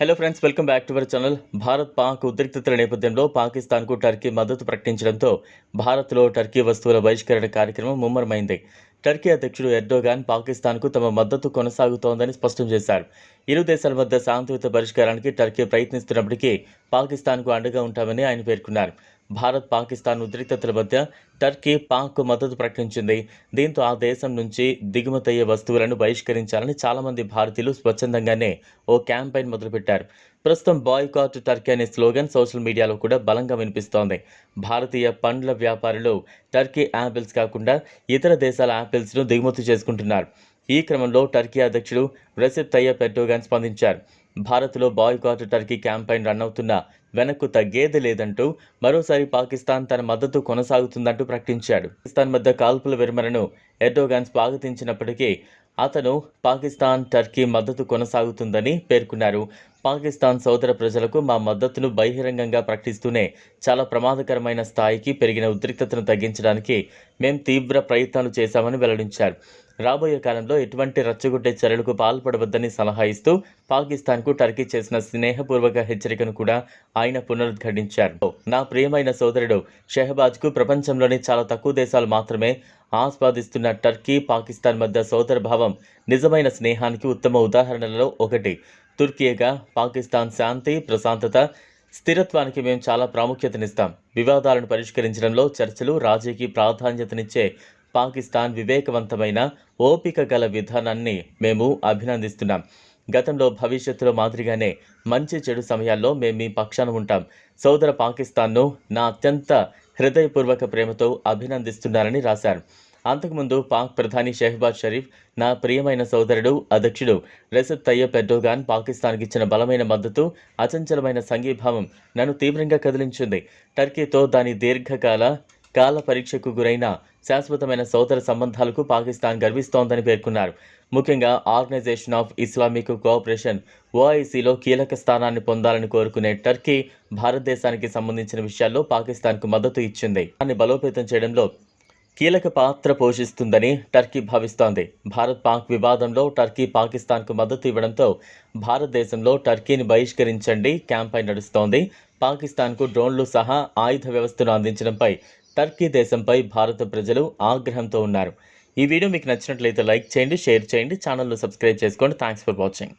Hello friends welcome back to our channel Bharat Pak ఉద్రిక్తతల నేపథ్యంలో పాకిస్తాన్కు Turkey మద్దతు ప్రకటించడంతో భారత్లో టర్కీ వస్తువుల బహిష్కరణ కార్యక్రమం ముమ్మరమైంది టర్కీ అధ్యక్షుడు ఎర్డోగాన్ పాకిస్తాన్కు తమ మద్దతు కొనసాగుతోందని స్పష్టం చేశారు. ఇరు దేశాల మధ్య శాంతియుత పరిష్కారానికి టర్కీ ప్రయత్నిస్తున్నప్పటికీ పాకిస్తాన్కు అండగా ఉంటామని ఆయన పేర్కొన్నారు. భారత్ పాకిస్తాన్ ఉద్రిక్తతల మధ్య టర్కీ పాక్కు మద్దతు ప్రకటించింది. దీంతో ఆ దేశం నుంచి దిగుమతయ్యే వస్తువులను బహిష్కరించాలని చాలామంది భారతీయులు స్వచ్ఛందంగానే ఓ క్యాంపెయిన్ మొదలుపెట్టారు. ప్రస్తుతం బాయ్కాట్ టర్కీ అనే స్లోగన్ సోషల్ మీడియాలో కూడా బలంగా వినిపిస్తోంది. భారతీయ పండ్ల వ్యాపారులు టర్కీ యాపిల్స్ కాకుండా ఇతర దేశాల యాపిల్స్ను దిగుమతి చేసుకుంటున్నారు. ఈ క్రమంలో టర్కీ అధ్యక్షుడు రెసిప్ తయ్యప్ ఎర్డోగాన్ స్పందించారు. భారత్లో బాయ్కాట్ టర్కీ క్యాంపెయిన్ రన్ అవుతున్న వెనక్కు తగ్గేది లేదంటూ మరోసారి పాకిస్తాన్ తన మద్దతు కొనసాగుతుందంటూ ప్రకటించాడు. పాకిస్తాన్ మధ్య కాల్పుల విరమణను ఎర్డోగాన్ స్వాగతించినప్పటికీ అతను పాకిస్తాన్ టర్కీ మద్దతు కొనసాగుతుందని పేర్కొన్నారు. పాకిస్తాన్ సోదర ప్రజలకు మా మద్దతును బహిరంగంగా ప్రకటిస్తూనే చాలా ప్రమాదకరమైన స్థాయికి పెరిగిన ఉద్రిక్తతను తగ్గించడానికి మేం తీవ్ర ప్రయత్నాలు చేశామని వెల్లడించారు. రాబోయే కాలంలో ఎటువంటి రచ్చగొట్టే చర్యలకు పాల్పడవద్దని సలహా ఇస్తూ పాకిస్తాన్కు టర్కీ చేసిన స్నేహపూర్వక హెచ్చరికను కూడా ఆయన పునరుద్ఘాటించారు. నా ప్రియమైన సోదరుడు షెహబాజ్కు ప్రపంచంలోని చాలా తక్కువ దేశాలు మాత్రమే ఆస్వాదిస్తున్న టర్కీ పాకిస్తాన్ మధ్య సోదరభావం నిజమైన స్నేహానికి ఉత్తమ ఉదాహరణలలో ఒకటి. తుర్కీగా పాకిస్తాన్ శాంతి ప్రశాంతత స్థిరత్వానికి మేము చాలా ప్రాముఖ్యతనిస్తాం. వివాదాలను పరిష్కరించడంలో చర్చలు రాజీకి ప్రాధాన్యతనిచ్చే పాకిస్తాన్ వివేకవంతమైన ఓపిక గల విధానాన్ని మేము అభినందిస్తున్నాం. గతంలో భవిష్యత్తులో మాదిరిగానే మంచి చెడు సమయాల్లో మేము మీ పక్షాన ఉంటాం. సోదర పాకిస్తాన్ను నా అత్యంత హృదయపూర్వక ప్రేమతో అభినందిస్తున్నారని రాశారు. అంతకుముందు పాక్ ప్రధాని షెహబాజ్ షరీఫ్ నా ప్రియమైన సోదరుడు అధ్యక్షుడు రెసెప్ తయ్యప్ ఎర్డోగాన్ పాకిస్తాన్కి ఇచ్చిన బలమైన మద్దతు అచంచలమైన సంఘీభావం నన్ను తీవ్రంగా కదిలించింది. టర్కీతో దాని దీర్ఘకాల కాల పరీక్షకు గురైన శాశ్వతమైన సోదర సంబంధాలకు పాకిస్తాన్ గర్విస్తోందని పేర్కొన్నారు. ముఖ్యంగా ఆర్గనైజేషన్ ఆఫ్ ఇస్లామిక్ కోఆపరేషన్ ఓఐసీలో కీలక స్థానాన్ని పొందాలని కోరుకునే టర్కీ భారతదేశానికి సంబంధించిన విషయాల్లో పాకిస్తాన్కు మద్దతు ఇచ్చింది. దాన్ని బలోపేతం చేయడంలో కీలక పాత్ర పోషిస్తుందని టర్కీ భావిస్తోంది. భారత్ పాక్ వివాదంలో టర్కీ పాకిస్తాన్కు మద్దతు ఇవ్వడంతో భారతదేశంలో టర్కీని బహిష్కరించండి క్యాంపైన్ నడుస్తోంది. పాకిస్తాన్కు డ్రోన్లు సహా ఆయుధ వ్యవస్థను అందించడంపై టర్కీ దేశంపై భారత ప్రజలు ఆగ్రహంతో ఉన్నారు. ఈ వీడియో మీకు నచ్చినట్లయితే లైక్ చేయండి షేర్ చేయండి ఛానల్ను సబ్స్క్రైబ్ చేసుకోండి. Thanks for watching.